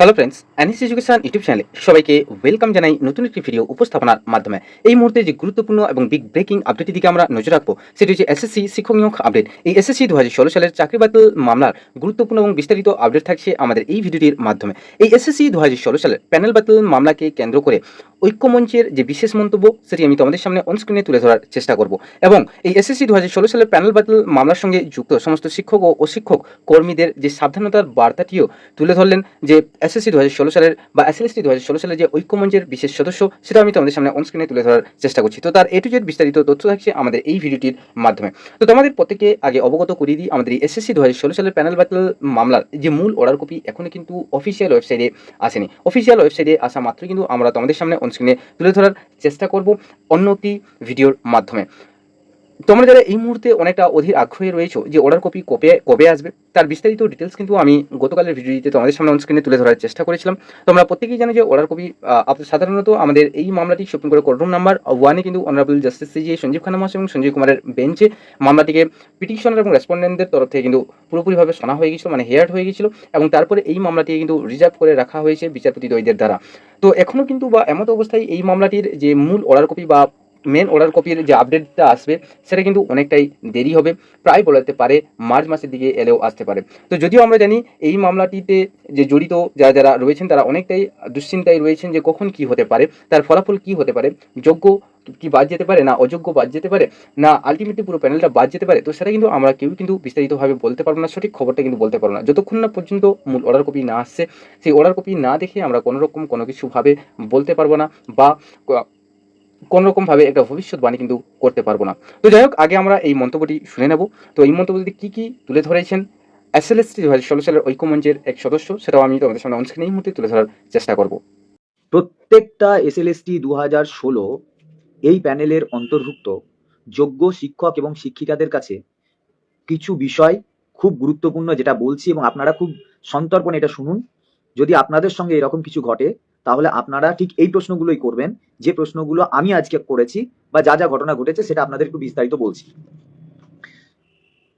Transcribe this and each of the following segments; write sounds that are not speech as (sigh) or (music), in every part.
Hello friends Anis education YouTube চ্যানেলে সবাইকে welcome জানাই নতুন একটি ভিডিও উপস্থাপনার মাধ্যমে। এই মুহূর্তে যে গুরুত্বপূর্ণ এবং বিগ ব্রেকিং আপডেটের দিকে আমরা নজর রাখব, সেটি হচ্ছে এসএসসি শিক্ষক নিয়োগ আপডেট এই এসএসসি দু হাজার ষোলো সালের চাকরি বাতিল মামলার গুরুত্বপূর্ণ এবং বিস্তারিত আপডেট থাকছে আমাদের এই ভিডিওটির মাধ্যমে। এই এসএসসি দু হাজার ষোলো সালের প্যানেল বাতিল মামলাকে কেন্দ্র করে ঐক্যমঞ্চের যে বিশেষ মন্তব্য, সেটি আমি তোমাদের সামনে অনস্ক্রিনে তুলে ধরার চেষ্টা করব। এবং এই এসএসসি দু হাজার ষোলো সালের প্যানেল বাতিল মামলার সঙ্গে যুক্ত সমস্ত শিক্ষক ও অশিক্ষক কর্মীদের যে সাবধানতার বার্তাটিও তুলে ধরলেন যে এসএসসি দু হাজার ষোলো সালের বা এসএলএসটি দু হাজার ষোলো সালের যে ঐক্যমঞ্চের বিশেষ সদস্য সেটা আমি তোমাদের সামনে অনস্ক্রিনে তুলে ধরার চেষ্টা করছি। তো তার এ টু জেড বিস্তারিত তথ্য থাকছে আমাদের এই ভিডিওটির মাধ্যমে। তো তোমাদের প্রত্যেকে আগে অবগত করিয়ে দিই, আমাদের এই এসএসসি দু হাজার ষোলো সালের প্যানেল বাতিল মামলার যে মূল অর্ডার কপি এখনও কিন্তু অফিসিয়াল ওয়েবসাইটে আসেনি। অফিসিয়াল ওয়েবসাইটে আসা মাত্র কিন্তু আমরা তোমাদের সামনে অনস্ক্রিনে তুলে ধরার চেষ্টা করব অন্যটি ভিডিওর মাধ্যমে। তোমরা যারা এই মুহূর্তে অনেকটা অধীর আগ্রহে রয়েছো যে অর্ডার কপি কবে কবে আসবে, তার বিস্তারিত ডিটেলস কিন্তু আমি গতকালের ভিডিওতে তোমাদের সামনে অনস্ক্রিনে তুলে ধরার চেষ্টা করেছিলাম। তোমরা প্রত্যেকেই জানো যে অর্ডার কপি সাধারণত আমাদের এই মামলাটি সুপ্রিম কোর্টের কোর্ট রুম নাম্বার ওয়ানে কিন্তু honourable justice CJ Sanjiv Khanna মহাশয় এবং সঞ্জীব কুমারের বেঞ্চে মামলাটিকে পিটিশনার এবং রেসপন্ডেন্টদের তরফ থেকে কিন্তু পুরোপুরিভাবে শোনা হয়ে গেছিল মানে হেয়ার্ড হয়ে গেছিল এবং তারপরে এই মামলাটিকে কিন্তু রিজার্ভ করে রাখা হয়েছে বিচারপতি দ্বৈদের দ্বারা। তো এখনও কিন্তু বা এমত অবস্থায় এই মামলাটির যে মূল অর্ডার কপি বা মেন অর্ডার কপির যে আপডেটটা আসবে, সেটা কিন্তু অনেকটাই দেরি হবে। প্রায় বলাতে পারে মার্চ মাসের দিকে এলেও আসতে পারে। তো যদিও আমরা জানি এই মামলাটিতে যে জড়িত যারা যারা রয়েছেন, তারা অনেকটাই দুশ্চিন্তায় রয়েছেন যে কখন কি হতে পারে, তার ফলাফল কি হতে পারে, যোগ্য কি বাদ যেতে পারে, না অযোগ্য বাদ যেতে পারে, না আলটিমেটলি পুরো প্যানেলটা বাদ যেতে পারে, তো সেটা কিন্তু আমরা কেউ কিন্তু বিস্তারিতভাবে বলতে পারব না, সঠিক খবরটা কিন্তু বলতে পারব না। যতক্ষণ না পর্যন্ত মূল অর্ডার কপি না আসছে, সেই অর্ডার কপি না দেখে আমরা কোনো রকম কোনো কিছুভাবে বলতে পারব না বা কোনো রকমভাবে একটা ভবিষ্যৎবাণী কিন্তু করতে পারব না। তো যাই হোক, আগে আমরা এই মন্তব্যটি শুনে নেব। তো এই মন্তব্যটি কী কী তুলে ধরেছেন? এসএলএসটি দু হাজার ষোলো সালের ঐক্যমঞ্চের এক সদস্য, সেটাও আমি তোমাদের সামনে অনস্ক্রিনে এই মুহূর্তে তুলে ধরার চেষ্টা করব। প্রত্যেকটা এসএলএসটি দু হাজার ষোলো এই প্যানেলের অন্তর্ভুক্ত যোগ্য শিক্ষক এবং শিক্ষিকাদের কাছে কিছু বিষয় খুব গুরুত্বপূর্ণ যেটা বলছি এবং আপনারা খুব সন্তর্পণে এটা শুনুন। যদি আপনাদের সঙ্গে এরকম কিছু ঘটে তাহলে আপনারা ঠিক এই প্রশ্নগুলোই করবেন। যে প্রশ্নগুলো আমি আজকে করেছি বা যা যা ঘটনা ঘটেছে সেটা আপনাদের একটু বিস্তারিত বলছি।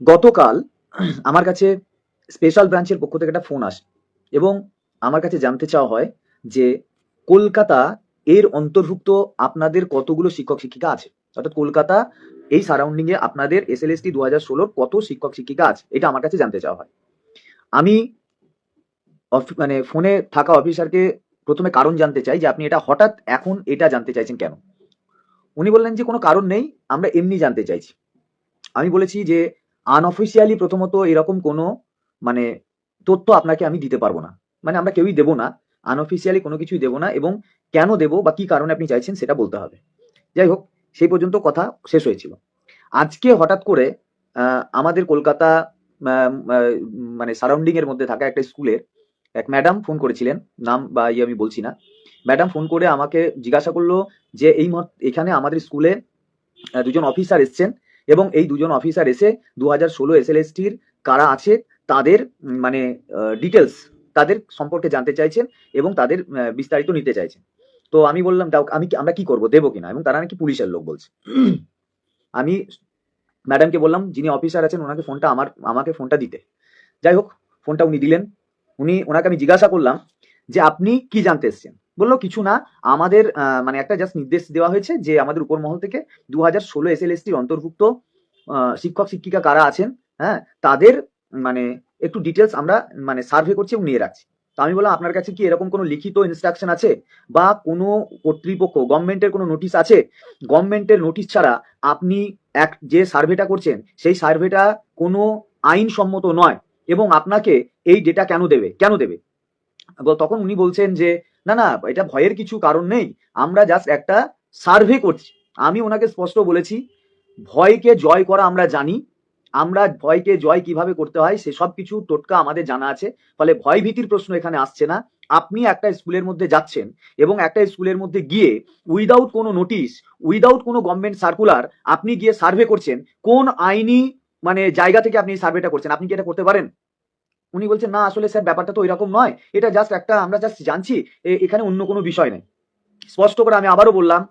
গতকাল আমার কাছে স্পেশাল ব্রাঞ্চের পক্ষ থেকে একটা ফোন আসে এবং আমার কাছে জানতে চাওয়া হয় যে কলকাতা এর অন্তর্ভুক্ত আপনাদের কতগুলো শিক্ষক শিক্ষিকা আছে? অর্থাৎ কলকাতা এই সারাউন্ডিং এ আপনাদের এস এল এস টি দু হাজার ষোলোর কত শিক্ষক শিক্ষিকা আছে? এটা আমার কাছে জানতে চাওয়া হয়। আমি মানে ফোনে থাকা অফিসারকে প্রথমে কারণ জানতে চাই যে আপনি এটা হঠাৎ এখন এটা জানতে চাইছেন কেন? উনি বললেন যে কোনো কারণ নেই, আমরা এমনি জানতে চাইছি। আমি বলেছি যে আনঅফিসিয়ালি প্রথমত এরকম কোনো মানে তথ্য আপনাকে আমি দিতে পারব না। মানে আমরা কেউই দেবো না আনঅফিসিয়ালি কোনো কিছুই দেবো না এবং কেন দেবো বা কি কারণে আপনি চাইছেন সেটা বলতে হবে। যাই হোক, সেই পর্যন্ত কথা শেষ হয়েছিল। আজকে হঠাৎ করে আমাদের কলকাতা মানে সারাউন্ডিং এর মধ্যে থাকা একটা স্কুলের এক ম্যাডাম ফোন করেছিলেন, নাম বা ইয়ে আমি বলছি না। ম্যাডাম ফোন করে আমাকে জিজ্ঞাসা করল যে এই এখানে আমাদের স্কুলে দুজন অফিসার এসছেন এবং এই দুজন অফিসার এসে দু হাজার ষোলো এস এল কারা আছে, তাদের মানে ডিটেলস তাদের সম্পর্কে জানতে চাইছেন এবং তাদের বিস্তারিত নিতে চাইছেন। তো আমি বললাম, দাও, আমি আমরা কি করব, দেবো কিনা? এবং তারা নাকি পুলিশের লোক বলছে। আমি ম্যাডামকে বললাম, যিনি অফিসার আছেন, ওনাকে ফোনটা আমার, আমাকে ফোনটা দিতে। যাই হোক ফোনটা উনি দিলেন। উনি ওনাকে আমি জিজ্ঞাসা করলাম যে আপনি কি জানতে এসছেন? বলল, কিছু না, আমাদের মানে একটা জাস্ট নির্দেশ দেওয়া হয়েছে যে আমাদের উপর মহল থেকে দু হাজার ষোলো এস এল অন্তর্ভুক্ত শিক্ষক, শিক্ষিকা কারা আছেন হ্যাঁ তাদের মানে একটু ডিটেলস আমরা মানে সার্ভে করছি এবং নিয়ে রাখছি। তো আমি বললাম, আপনার কাছে কি এরকম কোনো লিখিত ইনস্ট্রাকশন আছে বা কোনো কর্তৃপক্ষ গভর্নমেন্টের কোনো নোটিশ আছে? গভর্নমেন্টের নোটিশ ছাড়া আপনি এক, যে সার্ভেটা করছেন, সেই সার্ভেটা কোনো আইনসম্মত নয়। এবং আপনাকে এই ডেটা কেন দেবে? কেন দেবে? তখন উনি বলছেন যে, না না, এটা ভয়ের কিছু কারণ নেই। আমরা জাস্ট একটা সার্ভে করছি। আমি ওনাকে স্পষ্ট বলেছি, ভয়কে জয় করা আমরা জানি। আমরা ভয়কে জয় কীভাবে করতে হয় সেসব কিছু টোটকা আমাদের জানা আছে। ফলে ভয় ভীতির প্রশ্ন এখানে আসছে না। আপনি একটা স্কুলের মধ্যে যাচ্ছেন এবং একটা স্কুলের মধ্যে গিয়ে উইদাউট কোনো নোটিশ উইদাউট কোনো গভর্নমেন্ট সার্কুলার আপনি গিয়ে সার্ভে করছেন কোন আইনি মানে জায়গা থেকে আপনি সার্ভেটা করছেন, আপনি কি এটা করতে পারেন? উনি বলছেন, না, আসলে স্যার, ব্যাপারটা তো এরকম নয়। এটা জাস্ট একটা, আমরা জাস্ট জানছি এখানে অন্য কোনো বিষয় নেই। স্পষ্ট করে আমি আবারও বললাম,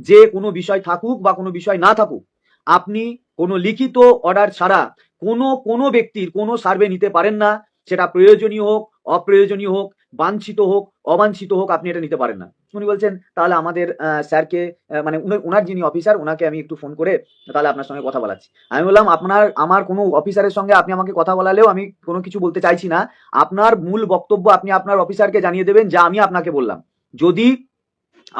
যে কোনো বিষয় থাকুক বা কোনো বিষয় না থাকুক, আপনি কোনো লিখিত অর্ডার ছাড়া কোনো কোনো ব্যক্তির কোনো সার্ভে নিতে পারেন না। সেটা প্রয়োজনীয় হোক, অপ্রয়োজনীয় হোক বাঞ্ছিত হোক, অবাঞ্ছিত হোক আপনি এটা নিতে পারেন না। উনি বলছেন, তাহলে আমাদের স্যারকে মানে ওনার যিনি অফিসার ওনাকে আমি একটু ফোন করে, তাহলে আপনার সঙ্গে কথা বলাচ্ছি। আমি বললাম, আপনার, আমার কোনো অফিসারের সঙ্গে আপনি আমাকে কথা বলালেও আমি কোনো কিছু বলতে চাইছি না। আপনার মূল বক্তব্য আপনি আপনার অফিসারকে জানিয়ে দেবেন, যা আমি আপনাকে বললাম। যদি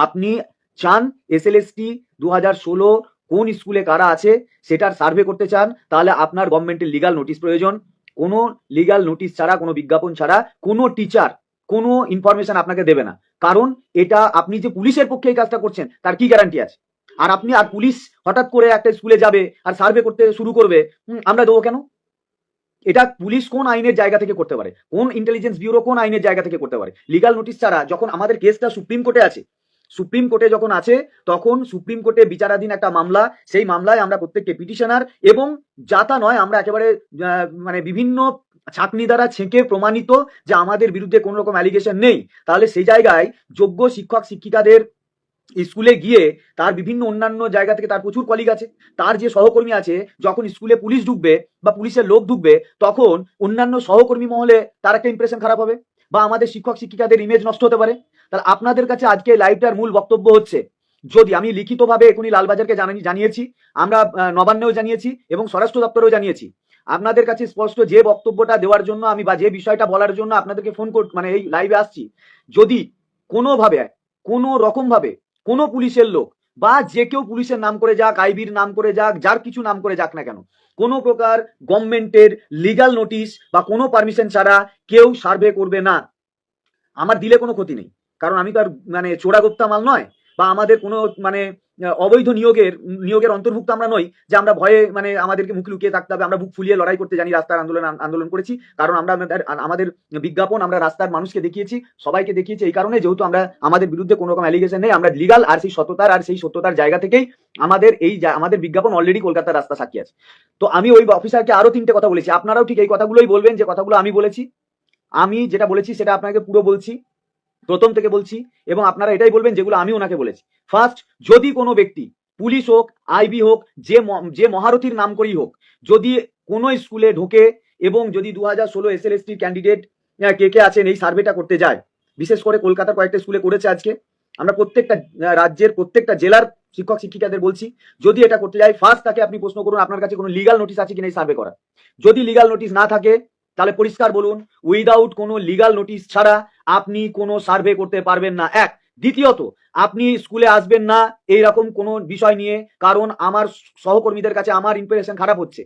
আপনি চান এসএলএসটি দু হাজার ষোলো কোন স্কুলে কারা আছে সেটার সার্ভে করতে চান, তাহলে আপনার গভর্নমেন্টের লিগাল নোটিশ প্রয়োজন। কোনো লিগাল নোটিশ ছাড়া, কোনো বিজ্ঞাপন ছাড়া, কোনো টিচার কোনো ইনফরমেশন আপনাকে দেবে না। কারণ এটা আপনি যে পুলিশের পক্ষে এই কাজটা করছেন, তার কি গ্যারান্টি আছে? আর আপনি, আর পুলিশ হঠাৎ করে একটা স্কুলে যাবে, আর সার্ভে করতে শুরু করবে আমরা দেবো কেন? এটা পুলিশ কোন আইনের জায়গা থেকে করতে পারে? কোন ইন্টেলিজেন্স ব্যুরো কোন আইনের জায়গা থেকে করতে পারে? লিগাল নোটিশ ছাড়া যখন আমাদের কেসটা সুপ্রিম কোর্টে আছে, সুপ্রিম কোর্টে যখন আছে, তখন সুপ্রিম কোর্টে বিচারাধীন একটা মামলা, সেই মামলায় আমরা প্রত্যেককে পিটিশনার এবং যাতা নয়, আমরা একেবারে মানে বিভিন্ন ছাকনি দ্বারা ছেঁকে প্রমাণিত যে আমাদের বিরুদ্ধে কোনো রকম অ্যালিগেশন নেই। তাহলে সেই জায়গায় যোগ্য শিক্ষক শিক্ষিকাদের স্কুলে গিয়ে তার বিভিন্ন অন্যান্য জায়গা থেকে তার প্রচুর কলিগ আছে। তার যে সহকর্মী আছে, যখন স্কুলে পুলিশ ঢুকবে বা পুলিশের লোক ঢুকবে, তখন অন্যান্য সহকর্মী মহলে তার একটা ইমপ্রেশন খারাপ হবে বা আমাদের শিক্ষক শিক্ষিকাদের ইমেজ নষ্ট হতে পারে। তাহলে আপনাদের কাছে আজকে লাইভটার মূল বক্তব্য হচ্ছে, যদি আমি লিখিতভাবে এখনই লালবাজারকে জানিয়েছি, আমরা নবান্নেও জানিয়েছি এবং স্বরাষ্ট্র দপ্তরেও জানিয়েছি আপনাদের কাছে স্পষ্ট যে বক্তব্যটা দেওয়ার জন্য আমি বা যে বিষয়টা বলার জন্য আপনাদেরকে ফোন কর মানে এই লাইভে আসছি, যদি কোনোভাবে কোনো রকম ভাবে কোনো পুলিশের লোক বা যে কেউ পুলিশের নাম করে যাক, আইবির নাম করে যাক, যার কিছু নাম করে যাক না কেন, কোনো প্রকার গভর্নমেন্টের লিগাল নোটিশ বা কোনো পারমিশন ছাড়া কেউ সার্ভে করবে না। আমার দিলে কোনো ক্ষতি নেই, কারণ আমি তো আর মানে চোরাগোপ্তা মাল নয়। বা আমাদের কোনো মানে অবৈধ নিয়োগের নিয়োগের অন্তর্ভুক্ত আমরা নই, যে আমরা ভয়ে মানে আমাদেরকে মুখ লুকিয়ে থাকতে হবে, আমরা বুক ফুলিয়ে লড়াই করতে জানি রাস্তার আন্দোলন আন্দোলন করেছি। কারণ আমরা আমাদের বিজ্ঞাপন, আমরা রাস্তার মানুষকে দেখিয়েছি, সবাইকে দেখিয়েছি এই কারণে, যেহেতু আমরা আমাদের বিরুদ্ধে কোনো রকম অ্যালিগেশন নেই, আমরা লিগাল আর সেই সততার আর সেই সত্যতার জায়গা থেকেই আমাদের এই আমাদের বিজ্ঞাপন অলরেডি কলকাতার রাস্তা সাক্ষী আছে। তো আমি ওই অফিসারকে আরও তিনটে কথা বলেছি। আপনারাও ঠিক এই কথাগুলোই বলবেন যে কথাগুলো আমি বলেছি। আমি যেটা বলেছি সেটা আপনাকে পুরো বলছি। প্রথম থেকে বলছি, এবং আপনারা এটাই বলবেন যেগুলো আমি ওনাকে বলেছি। ফার্স্ট যদি কোনো ব্যক্তি পুলিশ হোক, আইবি হোক, যে যে মহারথীর নাম করেই হোক, যদি কোনো স্কুলে ঢোকে এবং যদি দু হাজার ষোলো এস এল ক্যান্ডিডেট কে কে আছেন, এই সার্ভেটা করতে যায়, বিশেষ করে কলকাতার কয়েকটা স্কুলে করেছে আজকে, আমরা প্রত্যেকটা রাজ্যের প্রত্যেকটা জেলার শিক্ষক, শিক্ষিকাদের বলছি, যদি এটা করতে যায় ফার্স্ট তাকে আপনি প্রশ্ন করুন, আপনার কাছে কোনো লিগাল নোটিশ আছে কিনা এই সার্ভে করা যদি লিগাল নোটিশ না থাকে, তাহলে পরিষ্কার বলুন উইদাউট কোনো লিগাল নোটিশ ছাড়া আপনি কোনো সার্ভে করতে পারবেন না। এক, দ্বিতীয়ত, আপনি স্কুলে আসবেন না এইরকম কোনো বিষয় নিয়ে, কারণ আমার সহকর্মীদের কাছে আমার ইমপ্রেশন খারাপ হচ্ছে।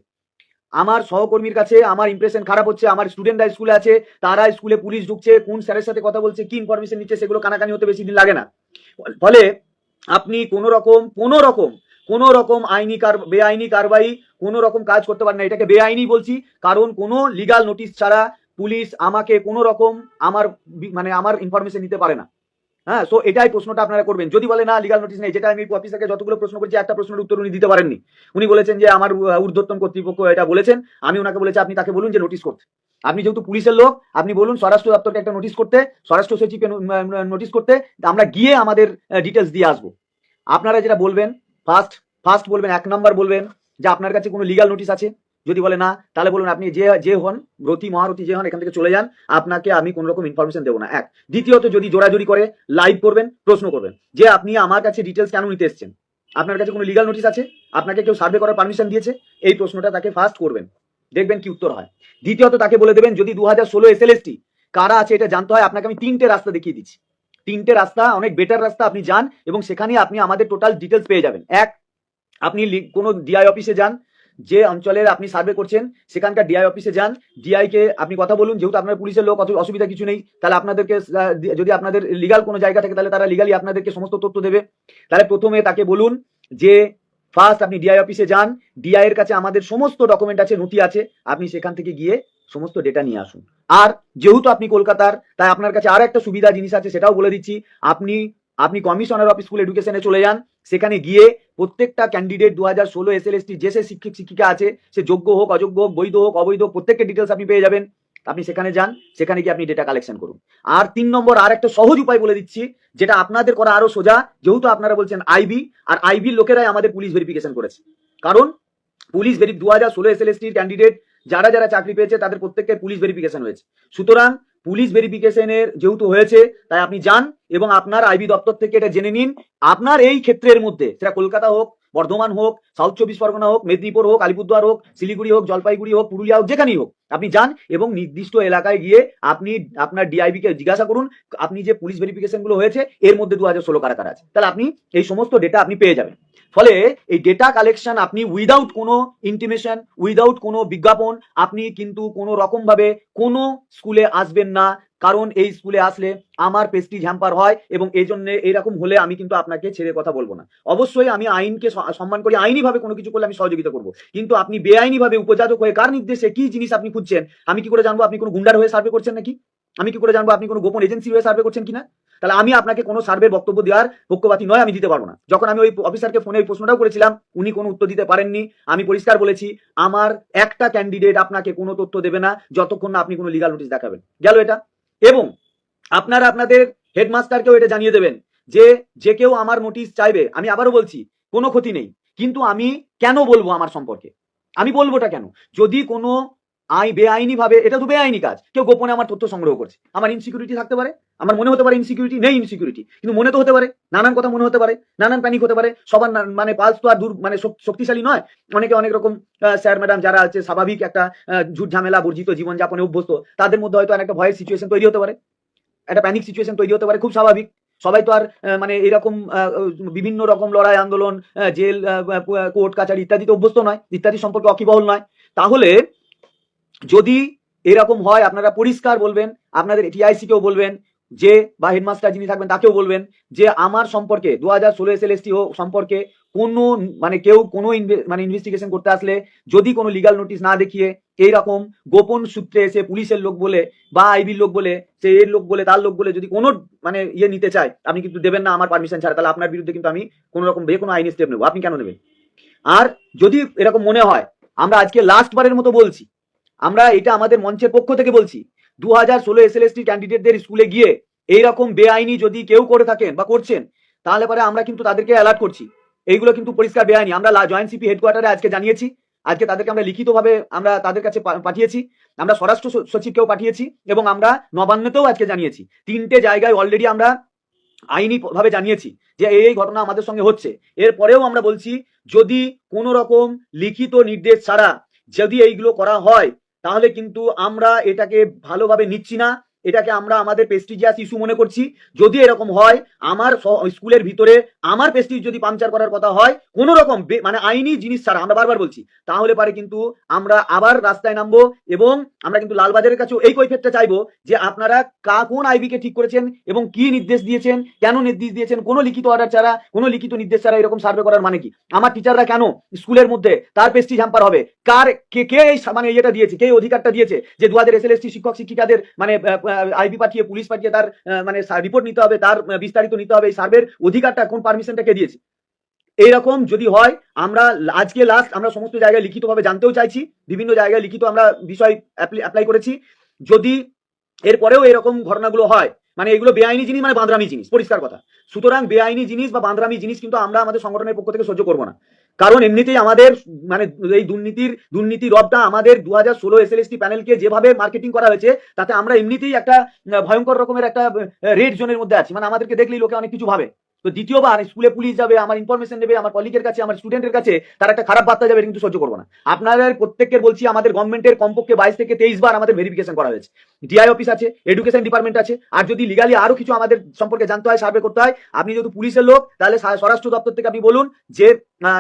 আমার সহকর্মীর কাছে আমার ইমপ্রেশন খারাপ হচ্ছে, আমার স্টুডেন্টরা স্কুলে আছে, তারা স্কুলে পুলিশ ঢুকছে, কোন স্যারের সাথে কথা বলছে, কি ইনফরমেশন নিচ্ছে, সেগুলো কানাকানি হতে বেশি দিন লাগে না। ফলে আপনি কোনো রকম কোনো রকম কোনো রকম আইনি কার, বেআইনি কারবাই কোনো রকম কাজ করতে পারেন না। এটাকে বেআইনি বলছি, কারণ কোনো লিগাল নোটিশ ছাড়া পুলিশ আমাকে কোনো রকম আমার মানে আমার ইনফরমেশন নিতে পারে না। হ্যাঁ সো এটাই প্রশ্নটা আপনারা করবেন। যদি বলে, না লিগাল নোটিশ নেই। যেটা আমি অফিসারকে যতগুলো প্রশ্ন করছি, একটা প্রশ্নের উত্তর উনি দিতে পারেননি। উনি বলেছেন যে, আমার ঊর্ধ্বতন কর্তৃপক্ষ এটা বলেছেন। আমি ওনাকে বলেছি, আপনি তাকে বলুন যে নোটিশ করতে। আপনি যেহেতু পুলিশের লোক, আপনি বলুন স্বরাষ্ট্র দপ্তরকে একটা নোটিশ করতে, স্বরাষ্ট্র সচিবকে নোটিশ করতে, আমরা গিয়ে আমাদের ডিটেলস দিয়ে আসব। আপনারা যেটা বলবেন ফার্স্ট ফার্স্ট বলবেন, এক নাম্বার বলবেন যে, আপনার কাছে কোনো লিগাল নোটিশ আছে? যদি বলে না, তাহলে বলুন আপনি যে যে হন, রতি মহারথী যে হন, এখান থেকে চলে যান, আপনাকে আমি কোনো রকম ইনফরমেশন দেবো না। এক। দ্বিতীয়ত, যদি জোরাজুরি করে লাইভ করবেন, প্রশ্ন করবেন, যে আপনি আমার কাছে ডিটেলস কেন নিতে এসেছেন? আপনার কাছে কোনো লিগাল নোটিশ আছে? আপনাকে কেউ সার্ভে করার পারমিশন দিয়েছে? এই প্রশ্নটা তাকে ফার্স্ট করবেন। দেখবেন কি উত্তর হয়। দ্বিতীয়ত, তাকে বলে দেবেন, যদি দু হাজার ষোলো এসএলএসটি কারা আছে, এটা জানতে হয়, আপনাকে আমি তিনটে রাস্তা দেখিয়ে দিচ্ছি। তিনটে রাস্তা, অনেক বেটার রাস্তা আপনি যান, এবং সেখানে আপনি আমাদের টোটাল ডিটেলস পেয়ে যাবেন। এক, আপনি কোনো ডিআই অফিসে যান যে অঞ্চলের আপনি সার্ভে করছেন, সেখানকার ডিআই অফিসে যান। ডিআই কে আপনি কথা বলুন, যেহেতু আপনার পুলিশের লোক অসুবিধা কিছু নেই, তাহলে আপনাদেরকে যদি আপনাদের লিগাল কোনো জায়গা থাকে, তাহলে তারা লিগালি আপনাদেরকে সমস্ত তথ্য দেবে। তাহলে প্রথমে তাকে বলুন যে ফার্স্ট আপনি ডিআই অফিসে যান ডিআই এর কাছে আমাদের সমস্ত ডকুমেন্ট আছে, নথি আছে, আপনি সেখান থেকে গিয়ে সমস্ত ডেটা নিয়ে আসুন। আর যেহেতু আপনি কলকাতার, তাই আপনার কাছে আর একটা সুবিধা জিনিস আছে, সেটাও বলে দিচ্ছি। আপনি আপনি কমিশনার অফ স্কুল এডুকেশনে চলে যান সেখানে গিয়ে প্রত্যেকটা ক্যান্ডিডেট দু হাজার ষোলো এস এল এস টি যে সে শিক্ষক, শিক্ষিকা আছে, সে যোগ্য হোক, অযোগ্য হোক, বৈধ হোক, অবৈধ হোক ডিটেলস আপনি পেয়ে যাবেন। আপনি সেখানে যান, সেখানে গিয়ে আপনি ডেটা কালেকশন করুন। আর তিন নম্বর, আর একটা সহজ উপায় বলে দিচ্ছি, যেটা আপনাদের করা আরও সোজা, যেহেতু আপনারা বলছেন আইবি আর আইবির লোকেরাই আমাদের পুলিশ ভেরিফিকেশন করেছে। কারণ পুলিশ ভেরি দু হাজার ষোলো এস এল এস টির ক্যান্ডিডেট যারা যারা চাকরি পেয়েছে, তাদের প্রত্যেকের পুলিশ ভেরিফিকেশন হয়েছে। সুতরাং পুলিশ ভেরিফিকেশনের যেহেতু হয়েছে, তাই আপনি যান এবং আপনার আইবি দপ্তর থেকে এটা জেনে নিন। আপনার এই ক্ষেত্রের মধ্যে, সেটা কলকাতা হোক, বর্ধমান হোক সাউথ চব্বিশ পরগনা হোক, মেদিনীপুর হোক, আলিপুরদুয়ার হোক, শিলিগুড়ি হোক, জলপাইগুড়ি হোক, পুরুলিয়া হোক, যেখানেই হোক, আপনি যান এবং নির্দিষ্ট এলাকায় গিয়ে আপনি আপনার ডিআইবি কে জিজ্ঞাসা করুন, আপনি যে পুলিশ ভেরিফিকেশনগুলো হয়েছে, এর মধ্যে দু হাজার ষোলো কারা কারা আছে। তাহলে আপনি এই সমস্ত ডেটা আপনি পেয়ে যাবেন। ফলে এই ডেটা কালেকশন আপনি উইদাউট কোনো ইন্টিমেশন উইদাউট কোনো বিজ্ঞাপন, আপনি কিন্তু কোনো রকমভাবে কোনো স্কুলে আসবেন না। কারণ এই স্কুলে আসলে আমার পেস্টিজ হ্যাম্পার হয় এবং এই জন্য এরকম হলে আমি কিন্তু আপনাকে ছেড়ে কথা বলব না। অবশ্যই আমি আইনকে সম্মান করি আইনি ভাবে কোনো কিছু করলে আমি সহযোগিতা করব। কিন্তু আপনি বেআইনি ভাবে উপযাচক হয়ে কার নির্দেশে কি জিনিস আপনি খুঁজছেন, আমি কি করে জানব আপনি কোনো গুন্ডার হয়ে সার্ভে করছেন নাকি? আমি কি করে জানব আপনি কোনো গোপন এজেন্সি হয়ে সার্ভে করছেন কিনা? তাহলে আমি আপনাকে কোনো সার্ভের বক্তব্য দেওয়ার পক্ষপাতি নয়, আমি দিতে পারব না। যখন আমি ওই অফিসারকে ফোনে ওই প্রশ্নটাও করেছিলাম, উনি কোনো উত্তর দিতে পারেননি, আমি পরিষ্কার বলেছি, আমার একটা ক্যান্ডিডেট আপনাকে কোনো তথ্য দেবে না, যতক্ষণ না আপনি কোনো লিগাল নোটিশ দেখাবেন। গেল এটা। এবং আপনারা আপনাদের হেডমাস্টারকেও এটা জানিয়ে দেবেন যে যে কেউ আমার নোটিশ চাইবে, আমি আবারও বলছি, কোনো ক্ষতি নেই। কিন্তু আমি কেন বলব আমার সম্পর্কে? আমি বলবোটা কেন? যদি কোনো আই বেআইনি ভাবে এটা তো বেআইনি কাজ। কেউ গোপনে আমার তথ্য সংগ্রহ করছে। আমার ইনসিকিউরিটি থাকতে পারে, আমার মনে হতে পারে ইনসিকিউরিটি নেই ইনসিকিউরিটি কিন্তু মনে তো হতে পারে, নানান কথা মনে হতে পারে, নানান প্যানিক হতে পারে, সবার মানে পালস তো আর দূর মানে শক্তিশালী নয়। অনেকে অনেক রকম স্যার ম্যাডাম যারা আছে, স্বাভাবিক একটা ঝুট ঝামেলা, বর্জিত জীবনযাপনে অভ্যস্ত, তাদের মধ্যে হয়তো একটা ভয়ের সিচুয়েশন তৈরি হতে পারে। একটা প্যানিক সিচুয়েশন তৈরি হতে পারে, খুব স্বাভাবিক। সবাই তো আর মানে এরকম বিভিন্ন রকম লড়াই, আন্দোলন জেল কোর্ট কাছারি ইত্যাদিতে অভ্যস্ত নয়। ইত্যাদি সম্পর্কে অকিবহল নয়। তাহলে যদি এরকম হয়, আপনারা পরিষ্কার বলবেন, আপনাদের টিআইসি কেও বলবেন, যে বা হেডমাস্টার যিনি থাকবেন তাকেও বলবেন যে আমার সম্পর্কে, দু হাজার ষোলো এস এল সম্পর্কে কোনো মানে কেউ কোনো মানে ইনভেস্টিগেশন করতে আসলে যদি কোনো লিগাল নোটিশ না দেখিয়ে এইরকম গোপন সূত্রে এসে পুলিশের লোক বলে বা আইবির লোক বলে, সে এর লোক বলে, তার লোক বলে যদি কোনো মানে ইয়ে নিতে চায়, আপনি কিন্তু দেবেন না আমার পারমিশন ছাড়া, তাহলে আপনার বিরুদ্ধে কিন্তু আমি কোনো রকম যে কোনো আইনি স্টেপ নেব। আপনি কেন নেবেন? আর যদি এরকম মনে হয়, আমরা আজকে লাস্ট বারের মতো বলছি আমরা এটা আমাদের মঞ্চের পক্ষ থেকে বলছি। দু হাজার ষোলো এস এল ক্যান্ডিডেটদের স্কুলে গিয়ে এইরকম বেআইনি যদি কেউ করে থাকেন বা করছেন, তাহলে পরে আমরা কিন্তু তাদেরকে অ্যালার্ট করছি। এইগুলো কিন্তু পরিষ্কার বেআইনি। আমরা জয়েন্ট সিপি হেডকোয়ার্টারে আজকে জানিয়েছি। আজকে তাদেরকে আমরা লিখিতভাবে আমরা তাদের কাছে পাঠিয়েছি। আমরা স্বরাষ্ট্র সচিবকেও পাঠিয়েছি এবং আমরা নবান্নতেও আজকে জানিয়েছি। তিনটে জায়গায় অলরেডি আমরা আইনি ভাবে জানিয়েছি যে এই এই ঘটনা আমাদের সঙ্গে হচ্ছে। এরপরেও আমরা বলছি, যদি কোনো রকম লিখিত নির্দেশ ছাড়া যদি এইগুলো করা হয় তাহলে কিন্তু আমরা এটাকে ভালোভাবে নিচ্ছি না। এটাকে আমরা আমাদের প্রেস্টিজিয়াস ইস্যু মনে করছি। যদি এরকম হয়, আমার স্কুলের ভিতরে আমার প্রেস্টিজ যদি পাংচার করার কথা হয় কোনো রকম মানে আইনি জিনিস ছাড়া, আমরা বারবার বলছি, তাহলে পারে কিন্তু আমরা আবার রাস্তায় নামবো এবং আমরা কিন্তু লালবাজারের কাছেও এই কৈফিয়তটা চাইব যে আপনারা কা, কোন আইবিকে ঠিক করেছেন এবং কি নির্দেশ দিয়েছেন, কেন নির্দেশ দিয়েছেন, কোনো লিখিত অর্ডার ছাড়া, কোনো লিখিত নির্দেশ ছাড়া এরকম সার্ভে করার মানে কি? আমার টিচাররা কেন স্কুলের মধ্যে তার পেস্টিজ হ্যাম্পার হবে? কার কে কে এই মানে ইয়েটা দিয়েছে, কে অধিকারটা দিয়েছে যে দু হাজার এসএলএসটি শিক্ষক শিক্ষিকাদের মানে আইবি পাঠিয়ে পুলিশ পাঠিয়ে তার মানে রিপোর্ট নিতে হবে, তার বিস্তারিত নিতে হবে, এই সার্ভের অধিকারটা কোন পারমিশনটা কে দিয়েছে? এইরকম যদি হয়, আমরা আজকে লাস্ট আমরা সমস্ত জায়গায় লিখিতভাবে জানতেও চাইছি, বিভিন্ন জায়গায় লিখিত আমরা বিষয় অ্যাপ্লাই করেছি। যদি এরপরেও এরকম ঘটনাগুলো হয় মানে এগুলো বেআইনি জিনিস মানে বাঁধরামি জিনিস, পরিষ্কার কথা। সুতরাং বেআইনি জিনিস বা বাঁধরামি জিনিস কিন্তু আমরা আমাদের সংগঠনের পক্ষ থেকে সহ্য করব না। কারণ এমনিতেই আমাদের মানে এই দুর্নীতির, দুর্নীতি রবটা আমাদের দু হাজার ষোলো এস প্যানেলকে যেভাবে মার্কেটিং করা হয়েছে, তাতে আমরা এমনিতেই একটা ভয়ঙ্কর রকমের একটা রেড জোনের মধ্যে আছি। মানে আমাদেরকে দেখলেই লোকে অনেক কিছু ভাবে। তো দ্বিতীয়বার স্কুলে পুলিশ যাবে, আমার ইনফরমেশন নেবে, আমার কলিগের কাছে, আমার স্টুডেন্টের কাছে, তার একটা খারাপ বার্তা যাবে কিন্তু সহ্য করব না। আপনাদের প্রত্যেকের বলছি, আমাদের গভর্নমেন্টের কমপক্ষে বাইশ থেকে তেইশ বার আমাদের ভেরিফিকেশন করা হয়েছে। ডিআই অফিস আছে এডুকেশন ডিপার্টমেন্ট আছে, আর যদি লিগালি আরও কিছু আমাদের সম্পর্কে জানতে হয় সার্ভে করতে হয়, আপনি যেহেতু পুলিশের লোক, তাহলে স্বরাষ্ট্র দপ্তর থেকে আপনি বলুন যে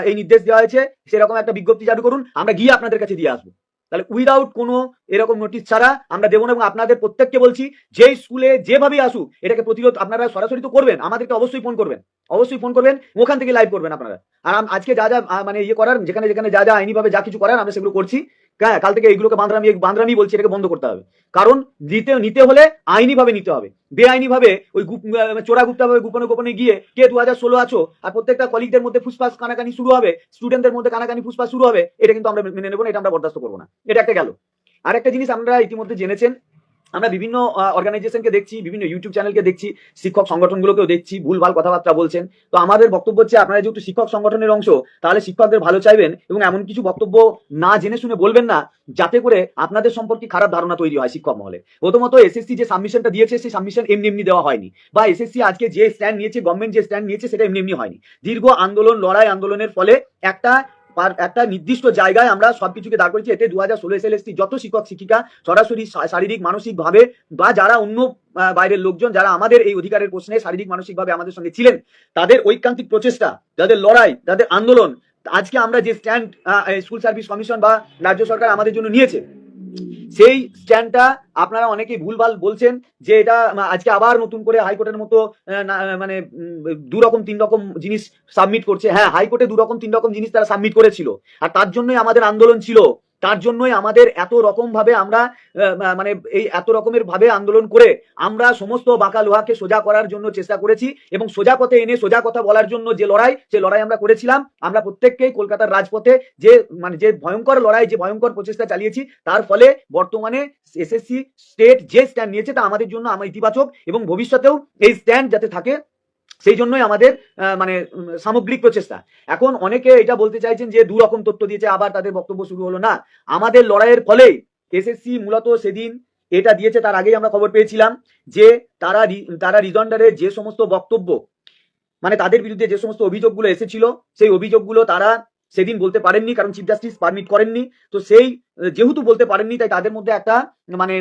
এই নির্দেশ দেওয়া হয়েছে, সেরকম একটা বিজ্ঞপ্তি জারি করুন, আমরা গিয়ে আপনাদের কাছে দিয়ে আসব। তাহলে উইদাউট কোনো এরকম নোটিশ ছাড়া আমরা দেবো না এবং আপনাদের প্রত্যেককে বলছি যে স্কুলে যেভাবে আসুক, এটাকে প্রতিরোধ আপনারা সরাসরি তো করবেন, আমাদেরকে অবশ্যই ফোন করবেন, অবশ্যই ফোন করবেন ওখান থেকে লাইভ করবেন আপনারা। আর আজকে যা যা মানে ইয়ে করার, যেখানে যেখানে যা যা আইনিভাবে যা কিছু করার আমরা সেগুলো করছি। হ্যাঁ কাল থেকে এইগুলোকে বাঁধরামি বাঁধরামি বলছি, এটাকে বন্ধ করতে হবে। কারণ নিতে নিতে হলে আইনি ভাবে নিতে হবে। বেআইনি ভাবে ওই চোরা গুপ্তা ভাবে গোপনে গোপনে গিয়ে কে দু হাজার ষোলো আছো আর প্রত্যেকটা কলিগদের মধ্যে ফুসফাস কানাকানি শুরু হবে স্টুডেন্টদের মধ্যে কানাকানি ফুসফাস শুরু হবে, এটা কিন্তু আমরা মেনে নেব না, এটা আমরা বরদাস্ত করব না। এটা একটা গেল। আর একটা জিনিস আমরা ইতিমধ্যে জেনেছেন আমরা বিভিন্ন অর্গানাইজেশনকে দেখছি, বিভিন্ন ইউটিউব চ্যানেলকে দেখছি, শিক্ষক সংগঠনগুলোকেও দেখছি, ভুলভাল কথাবার্তা বলছেন। তো আমাদের বক্তব্য হচ্ছে, আপনারা যেহেতু শিক্ষক সংগঠনের অংশ, তাহলে শিক্ষকদের ভালো চাইবেন এবং এমন কিছু বক্তব্য না জেনে শুনে বলবেন না, যাতে করে আপনাদের সম্পর্কে খারাপ ধারণা তৈরি হয় শিক্ষক মহলে। প্রথমত এসএসসি যে সাবমিশনটা দিয়েছে, সেই সাবমিশন এমনি এমনি দেওয়া হয়নি। বা এসএসসি আজকে যে স্ট্যান্ড নিয়েছে গভর্নমেন্ট যে স্ট্যান্ড নিয়েছে, সেটা এমনি এমনি হয়নি। দীর্ঘ আন্দোলন, লড়াই আন্দোলনের ফলে একটা একটা নির্দিষ্ট জায়গায় আমরা সবকিছুকে দাঁড় করেছি এতে দু হাজার ষোলো এসএলএসটি যত শিক্ষক, শিক্ষিকা, সরাসরি শারীরিক মানসিকভাবে বা যারা অন্য বাইরের লোকজন, যারা আমাদের এই অধিকারের প্রশ্নে শারীরিক মানসিকভাবে আমাদের সঙ্গে ছিলেন, তাদের ঐকান্তিক প্রচেষ্টা, যাদের লড়াই তাদের আন্দোলন, আজকে আমরা যে স্ট্যান্ড স্কুল সার্ভিস কমিশন বা রাজ্য সরকার আমাদের জন্য নিয়েছে সেই স্ট্যান্ডটা আপনারা অনেকেই ভুলভাল বলছেন যে এটা আজকে আবার নতুন করে হাইকোর্টের মতো মানে দু রকম, তিন রকম জিনিস সাবমিট করছে। হ্যাঁ হাইকোর্টে দু রকম, তিন রকম জিনিস তারা সাবমিট করেছিল। আর তার জন্যই আমাদের আন্দোলন ছিল। তার জন্যই আমাদের এত রকম ভাবে আমরা মানে এই এত রকমের ভাবে আন্দোলন করে আমরা সমস্ত বাঁকা লোহাকে সোজা করার জন্য চেষ্টা করেছি এবং সোজা পথে এনে সোজা কথা বলার জন্য যে লড়াই, সে লড়াই আমরা করেছিলাম। আমরা প্রত্যেককেই কলকাতার রাজপথে যে মানে যে ভয়ঙ্কর লড়াই, যে ভয়ঙ্কর প্রচেষ্টা চালিয়েছি, তার ফলে বর্তমানে এসএসসি স্টেট যে স্ট্যান্ড নিয়েছে তা আমাদের জন্য আমার ইতিবাচক এবং ভবিষ্যতেও এই স্ট্যান্ড যাতে থাকে সেই জন্যই আমাদের মানে সামগ্রিক প্রচেষ্টা। এখন অনেকে এটা বলতে চাইছেন যে দু রকম তথ্য দিয়েছে, আবার তাদের বক্তব্য শুরু হলো না। আমাদের লড়াইয়ের ফলে এসএসসি মূলত সেদিন এটা দিয়েছে, তার আগেই আমরা খবর পেয়েছিলাম যে তারা তারা রিজন্ডারে যে সমস্ত বক্তব্য মানে তাদের বিরুদ্ধে যে সমস্ত অভিযোগগুলো এসেছিল, সেই অভিযোগগুলো তারা সেদিন বলতে পারেননি, কারণ চিফ জাস্টিস পারমিট করেননি। তো সেই, যেহেতু বলতে পারেননি, তাই তাদের মধ্যে একটা মানে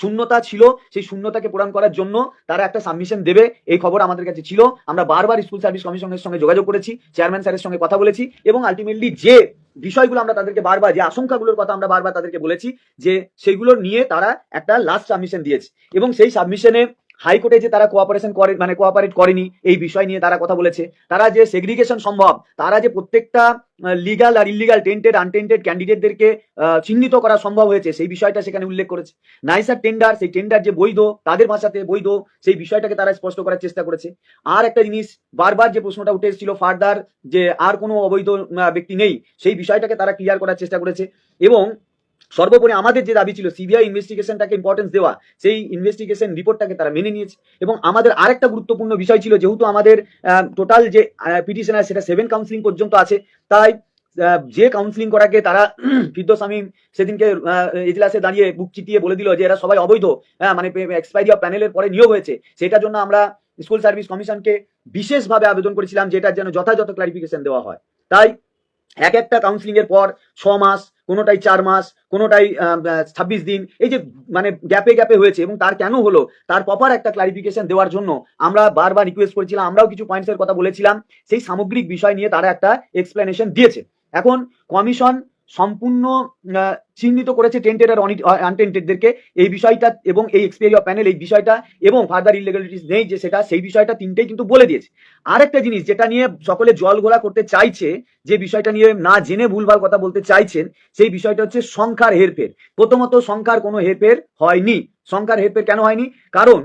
শূন্যতা ছিল, সেই শূন্যতাকে পূরণ করার জন্য তারা একটা সাবমিশন দেবে। এই খবর আমাদের কাছে ছিল। আমরা বারবার স্কুল সার্ভিস কমিশনের সঙ্গে যোগাযোগ করেছি চেয়ারম্যান স্যারের সঙ্গে কথা বলেছি এবং আলটিমেটলি যে বিষয়গুলো আমরা তাদেরকে বারবার, যে আশঙ্কাগুলোর কথা আমরা বারবার তাদেরকে বলেছি, যে সেগুলো নিয়ে তারা একটা লাস্ট সাবমিশন দিয়েছে। এবং সেই সাবমিশনে হাইকোর্টে যে তারা কোঅপারেশন করে মানে কোঅপারেট করেনি, এই বিষয় নিয়ে তারা কথা বলেছে। তারা যে সেগ্রিগেশন সম্ভব, তারা যে প্রত্যেকটা লিগাল আর ইলিগাল টেন্টেড আনটেন্টেড ক্যান্ডিডেটদেরকে চিহ্নিত করা সম্ভব হয়েছে, সেই বিষয়টা সেখানে উল্লেখ করেছে। নাইসার টেন্ডার সেই টেন্ডার যে বৈধ, তাদের ভাষাতে বৈধ, সেই বিষয়টাকে তারা স্পষ্ট করার চেষ্টা করেছে। আর একটা জিনিস, বারবার যে প্রশ্নটা উঠে এসেছিল ফার্দার যে আর কোনো অবৈধ ব্যক্তি নেই, সেই বিষয়টাকে তারা ক্লিয়ার করার চেষ্টা করেছে। এবং সর্বোপরি আমাদের যে দাবি ছিল সিবিআই ইনভেস্টিগেশনটাকে ইম্পর্টেন্স দেওয়া, সেই ইনভেস্টিগেশন রিপোর্টটাকে তারা মেনে নিয়েছে। এবং আমাদের আরেকটা গুরুত্বপূর্ণ বিষয় ছিল, যেহেতু আমাদের টোটাল যে পিটিশন আছে সেটা সেভেন কাউন্সিলিং পর্যন্ত আছে, তাই যে কাউন্সিলিং করাকে তারা (clears throat) ফিরদোস আমিন সেদিনকে এজলাসে দাঁড়িয়ে বুক চিতিয়ে বলে দিল যে, এরা সবাই অবৈধ হ্যাঁ মানে এক্সপায়ারি অফ প্যানেলের পরে নিয়োগ হয়েছে। সেটার জন্য আমরা স্কুল সার্ভিস কমিশনকে বিশেষভাবে আবেদন করেছিলাম যে, এটার যেন যথাযথ ক্লারিফিকেশন দেওয়া হয়। তাই, এক একটা কাউন্সিলিং এর পর ছ মাস কোনোটাই চার মাস, কোনোটাই ছাব্বিশ দিন, এই যে মানে গ্যাপে গ্যাপে হয়েছে, এবং তার কেন হলো? তার প্রপার একটা ক্লারিফিকেশন দেওয়ার জন্য আমরা বারবার রিকোয়েস্ট করেছিলাম, আমরাও কিছু পয়েন্টসের কথা বলেছিলাম, সেই সামগ্রিক বিষয় নিয়ে তারা একটা এক্সপ্লেনেশন দিয়েছে। এখন কমিশন সম্পূর্ণ চিহ্নিত করেছে টেন্টেড আর আনটেন্টেডদেরকে এই বিষয়টা এবং এই এক্সপেরিয়া প্যানেল এই বিষয়টা এবং ফার্দার ইলিগালিটিস নেই যে সেটা, সেই বিষয়টা তিনটেই কিন্তু বলে দিয়েছে। আরেকটা জিনিস যেটা নিয়ে সকলে জল ঘোলা করতে চাইছে, যে বিষয়টা নিয়ে না জেনে ভুলভাল কথা বলতে চাইছেন, সেই বিষয়টা হচ্ছে সংখ্যার হেরফের। প্রথমত সংখ্যার কোনো হেরফের হয়নি। সংখ্যার হেরফের কেন হয়নি? কারণ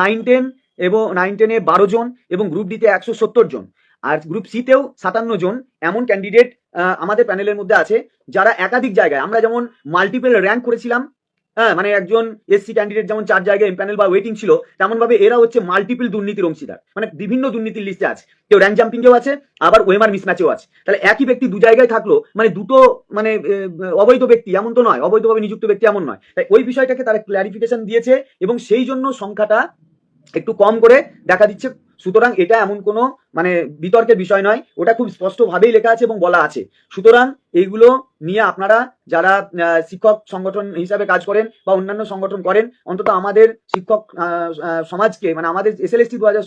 নাইন টেন (clears throat) এবং নাইন টেনে বারো জন এবং গ্রুপ ডিতে একশো সত্তর জন। আর গ্রুপ সিতেও সাতান্ন জন এমন ক্যান্ডিডেট আমাদের প্যানেলের মধ্যে আছে, যারা একাধিক জায়গায়, আমরা যেমন মাল্টিপল র্যাঙ্ক করেছিলাম হ্যাঁ মানে একজন এসসি ক্যান্ডিডেট যেমন চার জায়গায় প্যানেল বা ওয়েটিং ছিল তেমন ভাবে এরা হচ্ছে মাল্টিপল দুর্নীতির অংশীদার মানে বিভিন্ন দুর্নীতির লিস্টে আছে। কেউ র্যাঙ্ক জাম্পিংয়েও আছে, আবার ওয়েমার মিসম্যাচেও আছে। তাহলে একই ব্যক্তি দু জায়গায় থাকল মানে দুটো মানে অবৈধ ব্যক্তি, এমন তো নয়, অবৈধভাবে নিযুক্ত ব্যক্তি এমন নয়। তাই ওই বিষয়টাকে তারা ক্লারিফিকেশন দিয়েছে এবং সেই জন্য সংখ্যাটা একটু কম করে দেখা দিচ্ছে। সুতরাং এটা এমন কোনো মানে বিতর্কের বিষয় নয়, ওটা খুব স্পষ্টভাবেই লেখা আছে এবং বলা আছে। সুতরাং এইগুলো নিয়ে আপনারা যারা শিক্ষক সংগঠন হিসাবে কাজ করেন বা অন্যান্য সংগঠন করেন, অন্তত আমাদের শিক্ষক সমাজকে মানে আমাদের এসএলএসটি দু হাজার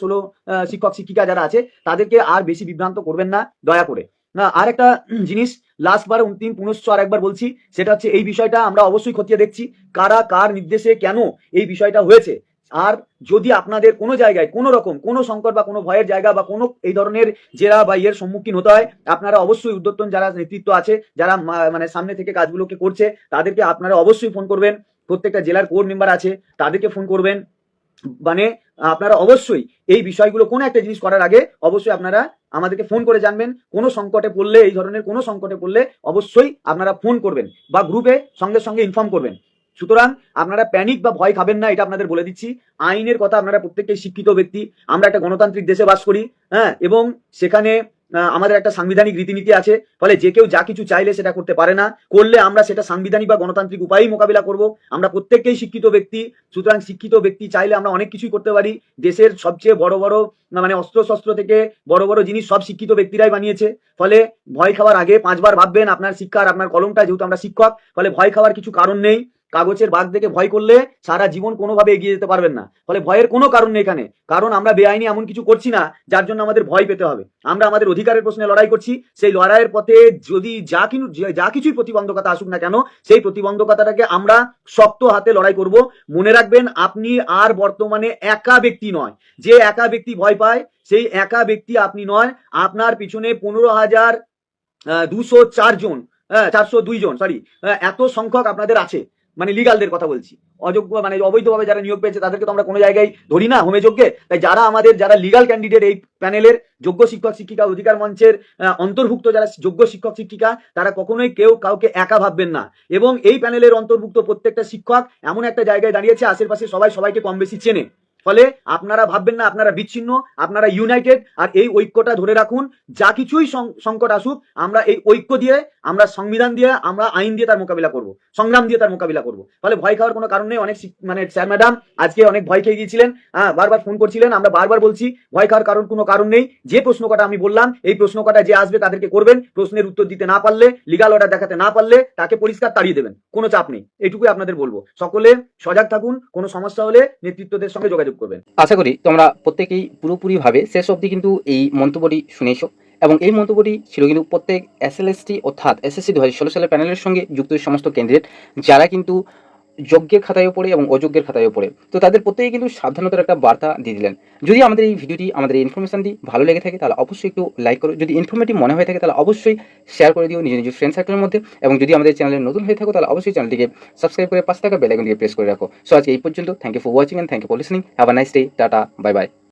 শিক্ষক শিক্ষিকা যারা আছে, তাদেরকে আর বেশি বিভ্রান্ত করবেন না, দয়া করে। না, আর একটা জিনিস লাস্ট বার অন্তিম পুনশ্চ আর একবার বলছি, সেটা হচ্ছে এই বিষয়টা আমরা অবশ্যই খতিয়ে দেখছি, কারা কার নির্দেশে কেন এই বিষয়টা হয়েছে। আর যদি আপনাদের কোনো জায়গায়, কোনো রকম, কোনো সংকট বা কোনো ভয়ের জায়গা বা কোনো এই ধরনের জেরা বা ইয়ের সম্মুখীন হতে হয়, আপনারা অবশ্যই উদ্যোতন যারা নেতৃত্ব আছে, যারা মানে সামনে থেকে কাজগুলোকে করছে, তাদেরকে আপনারা অবশ্যই ফোন করবেন। প্রত্যেকটা জেলার কোর মেম্বার আছে, তাদেরকে ফোন করবেন। মানে আপনারা অবশ্যই এই বিষয়গুলো কোনো একটা জিনিস করার আগে অবশ্যই আপনারা আমাদেরকে ফোন করে জানবেন। কোনো সংকটে পড়লে, এই ধরনের কোনো সংকটে পড়লে অবশ্যই আপনারা ফোন করবেন বা গ্রুপে সঙ্গে সঙ্গে ইনফর্ম করবেন। সুতরাং আপনারা প্যানিক বা ভয় খাবেন না, এটা আপনাদের বলে দিচ্ছি। আইনের কথা আপনারা প্রত্যেকটাই শিক্ষিত ব্যক্তি। আমরা একটা গণতান্ত্রিক দেশে বাস করি হ্যাঁ এবং সেখানে আমাদের একটা সাংবিধানিক রীতিনীতি আছে। ফলে যে কেউ যা কিছু চাইলে সেটা করতে পারে না। করলে আমরা সেটা সাংবিধানিক বা গণতান্ত্রিক উপায়েই মোকাবিলা করব। আমরা প্রত্যেককেই শিক্ষিত ব্যক্তি। সুতরাং শিক্ষিত ব্যক্তি চাইলে আমরা অনেক কিছুই করতে পারি। দেশের সবচেয়ে বড় বড় মানে অস্ত্র শস্ত্র থেকে বড় বড় জিনিস সব শিক্ষিত ব্যক্তিরাই বানিয়েছে। ফলে ভয় খাওয়ার আগে পাঁচবার ভাববেন, আপনার শিক্ষা আর আপনার কলমটা যেহেতু আমরা শিক্ষক, ফলে ভয় খাওয়ার কিছু কারণ নেই। কাগজের বাঘ দেখে ভয় করলে সারা জীবন কোনোভাবে এগিয়ে যেতে পারবেন না। ফলে ভয়ের কোনো কারণ নেই এখানে। কারণ আমরা বেআইনি এমন কিছু করছি না, যার জন্য আমাদের ভয় পেতে হবে। আমরা আমাদের অধিকারের প্রশ্নে লড়াই করছি। সেই লড়াইয়ের পথে যদি যা কিছু যা কিছুই প্রতিবন্ধকতা আসুক না কেন, সেই প্রতিবন্ধকতাটাকে আমরা শক্ত হাতে লড়াই করব। মনে রাখবেন, আপনি আর বর্তমানে একা ব্যক্তি নয়। যে একা ব্যক্তি ভয় পায়, সেই একা ব্যক্তি আপনি নয়। আপনার পিছনে পনেরো হাজার দুশো চারজন হ্যাঁ চারশো দুই জন সরি এত সংখ্যক আপনাদের আছে। মানে লিগালদের কথা বলছি। অযোগ্য মানে অবৈধভাবে যারা নিয়োগ পেয়েছে, তাদেরকে তো আমরা কোনো জায়গায় ধরি না হোমে যোগ্যে তাই যারা আমাদের, যারা লিগাল ক্যান্ডিডেট এই প্যানেলের যোগ্য শিক্ষক, শিক্ষিকা, অধিকার মঞ্চের অন্তর্ভুক্ত যারা যোগ্য শিক্ষক, শিক্ষিকা, তারা কখনোই কেউ কাউকে একা ভাববেন না। এবং এই প্যানেলের অন্তর্ভুক্ত প্রত্যেকটা শিক্ষক এমন একটা জায়গায় দাঁড়িয়েছে, আশেপাশে সবাই সবাইকে কম বেশি চেনে। ফলে আপনারা ভাববেন না, আপনারা বিচ্ছিন্ন, আপনারা ইউনাইটেড আর এই ঐক্যটা ধরে রাখুন। যা কিছুই সংকট আসুক, আমরা এই ঐক্য দিয়ে আমরা সংবিধান দিয়ে, আমরা আইন দিয়ে তার মোকাবিলা করব, সংগ্রাম দিয়ে তার মোকাবিলা করব। ফলে ভয় খাওয়ার কোনো কারণ নেই, অনেক মানে স্যার ম্যাডাম আজকে অনেক ভয় খেয়ে গিয়েছিলেন হ্যাঁ বারবার ফোন করছিলেন, আমরা বারবার বলছি, ভয় খাওয়ার কারণ কোনো কারণ নেই, যে প্রশ্ন কটা আমি বললাম, এই প্রশ্ন কটা যে আসবে তাদেরকে করবেন, প্রশ্নের উত্তর দিতে না পারলে লিগাল অর্ডার দেখাতে না পারলে, তাকে পরিষ্কার তাড়িয়ে দেবেন, কোনো চাপ নেই, এটুকুই আপনাদের বলব। সকলে সজাগ থাকুন, কোনো সমস্যা হলে নেতৃত্বদের সঙ্গে যোগাযোগ করবেন। আশা করি তোমরা প্রত্যেকেই পুরোপুরিভাবে শেষ অবধি কিন্তু এই মন্তব্যটি শুনেছো। এবং এই মন্তব্যটি ছিল কিন্তু প্রত্যেক এসএলএসটি অর্থাৎ এসএসসি দু হাজার ষোলো সালের প্যানেলের সঙ্গে যুক্ত সমস্ত ক্যান্ডিডেট যারা কিন্তু যজ্ঞের খাতায়ও পড়ে এবং অযোগ্যের খাতায়ও পড়ে। তো তাদের প্রত্যেকে কিন্তু সাবধানতার একটা বার্তা দিয়ে দিলেন। যদি আমাদের এই ভিডিওটি, আমাদের এই ইনফরমেশনটি ভালো লেগে থাকে, তাহলে অবশ্যই একটু লাইক করো। যদি ইনফরমেটিভ মনে হয়ে থাকে, তাহলে অবশ্যই শেয়ার করে দিও নিজের নিজের ফ্রেন্ড সার্কেলের মধ্যে। এবং যদি আমাদের চ্যানেলে নতুন হয়ে থাকো, তাহলে অবশ্যই চ্যানেলটিকে সাবস্ক্রাইব করে পাশে থাকা বেল আইকনটিকে প্রেস করে রাখো। সো আজকে এই পর্যন্ত thank you for watching and thank you for listening have a nice day tata bye bye